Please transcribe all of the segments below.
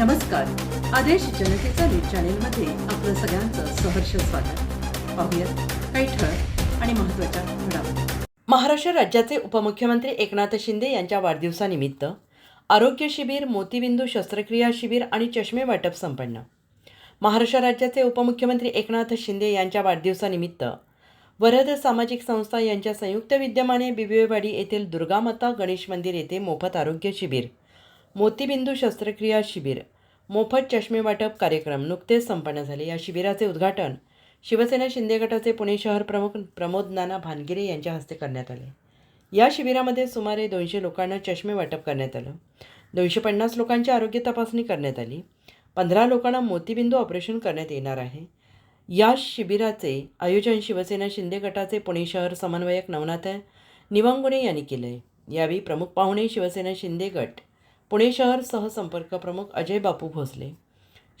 नमस्कार. आदेश जनतेचा न्यूज चॅनेलमध्ये आपलं सगळ्यांचं सहर्ष स्वागत. पाहूयात काही ठळक आणि महत्त्वाच्या घडामोडी. महाराष्ट्र राज्याचे उपमुख्यमंत्री एकनाथ शिंदे यांच्या वाढदिवसानिमित्त आरोग्य शिबिर मोतीबिंदू शस्त्रक्रिया शिबिर आणि चष्मे वाटप संपन्न. महाराष्ट्र राज्याचे उपमुख्यमंत्री एकनाथ शिंदे यांच्या वाढदिवसानिमित्त वरद सामाजिक संस्था यांच्या संयुक्त विद्यमाने बिबिवेवाडी येथील दुर्गामाता गणेश मंदिर येथे मोफत आरोग्य शिबिर मोतीबिंदू शस्त्रक्रिया शिबिर मोफत चष्मे वाटप कार्यक्रम नुकतेच संपन्न झाले. या शिबिराचे उद्घाटन शिवसेना शिंदे गटाचे पुणे शहर प्रमुख प्रमोद नाना भानगिरे यांच्या हस्ते करण्यात आले. या शिबिरामध्ये सुमारे दोनशे लोकांना चष्मे वाटप करण्यात आलं. दोनशे पन्नास लोकांची आरोग्य तपासणी करण्यात आली. पंधरा लोकांना मोतीबिंदू ऑपरेशन करण्यात येणार आहे. या शिबिराचे आयोजन शिवसेना शिंदे गटाचे पुणे शहर समन्वयक नवनाथ निवंगुणे यांनी केले आहे यावेळी प्रमुख पाहुणे शिवसेना शिंदे गट पुणे शहर सहसंपर्क प्रमुख अजय बापू भोसले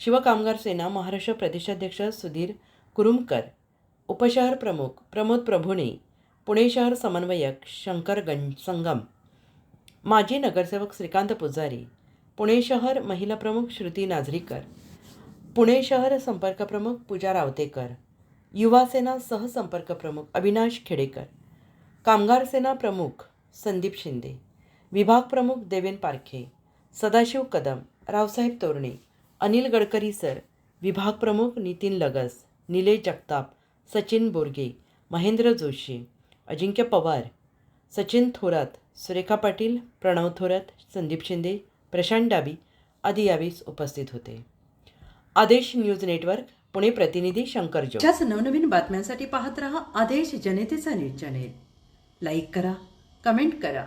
शिवकामगार सेना महाराष्ट्र प्रदेशाध्यक्ष सुधीर कुरुमकर उपशहर प्रमुख प्रमोद प्रभुणे पुणे शहर समन्वयक शंकर गं संगम माजी नगरसेवक श्रीकांत पुजारी पुणे शहर महिला प्रमुख श्रुती नाझरीकर पुणे शहर संपर्क प्रमुख पूजा रावतेकर युवा सेना सहसंपर्क प्रमुख अविनाश खेडेकर कामगार सेना प्रमुख संदीप शिंदे विभाग प्रमुख देवेन पारखे सदाशिव कदम रावसाहेब तोरणे अनिल गडकरी सर विभाग प्रमुख नितीन लगस निलेश जगताप सचिन बोरगे महेंद्र जोशी अजिंक्य पवार सचिन थोरात सुरेखा पाटील प्रणव थोरात संदीप शिंदे प्रशांत डाबी आदी यावेळी उपस्थित होते. आदेश न्यूज नेटवर्क पुणे प्रतिनिधी शंकर जो नवनवीन बातम्यांसाठी पाहत रहा आदेश जनतेचा न्यूज चॅनेल. लाईक करा कमेंट करा.